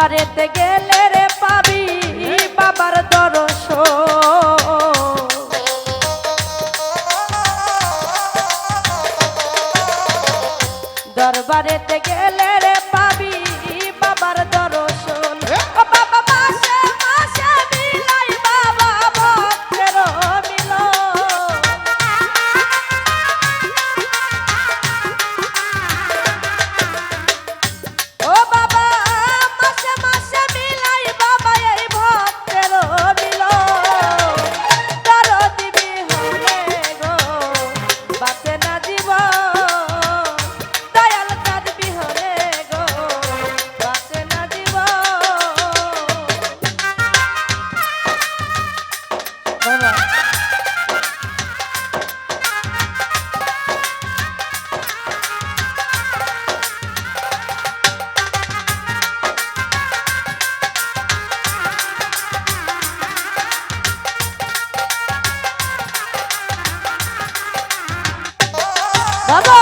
পারেতে গেলে রে পাবি বাবার দরস দরবারেতে গেলে রে পাবি দাদা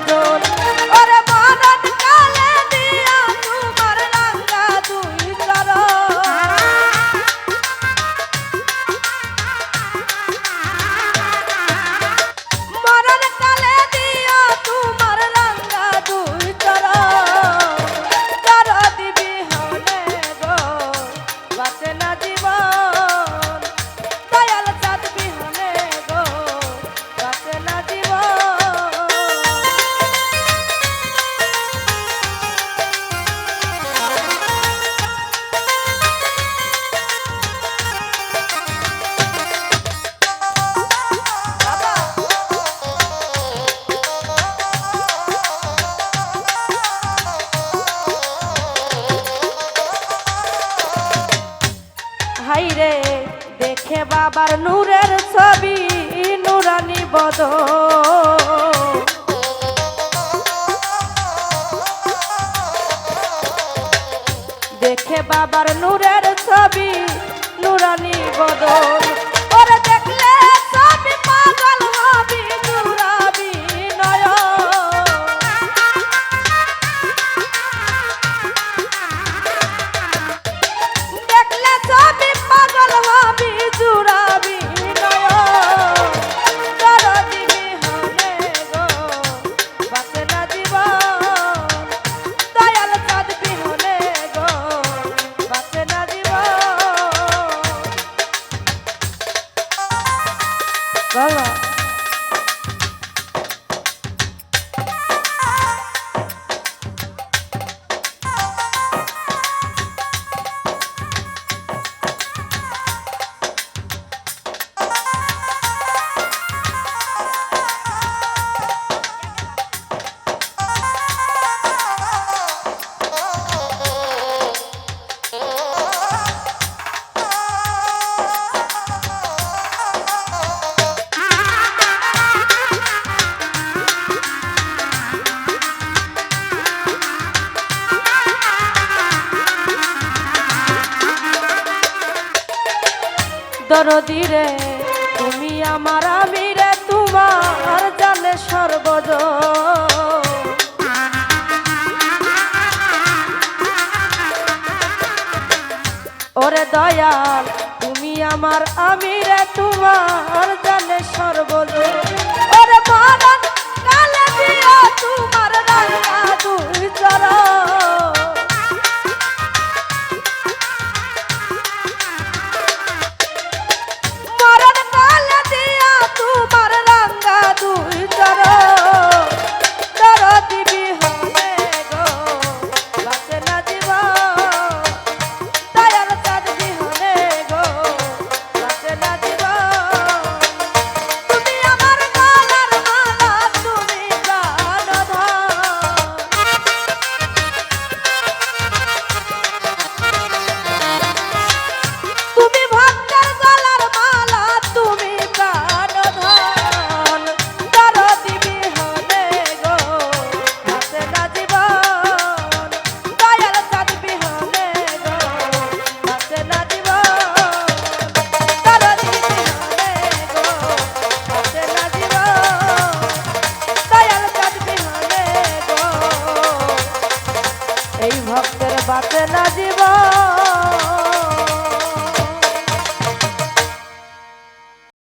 I don't know. ভাই রে দেখে বাবার নূরের ছবি নুরানি বদ দেখে বাবার নূরের ছবি নুরানি বদল। 完了。দরদিরে, তুমি আমার আমি রে তোমার জানে সর্বজ। ওরে দয়াল, তুমি আমার আমি রে তোমার জানে সর্বজ। না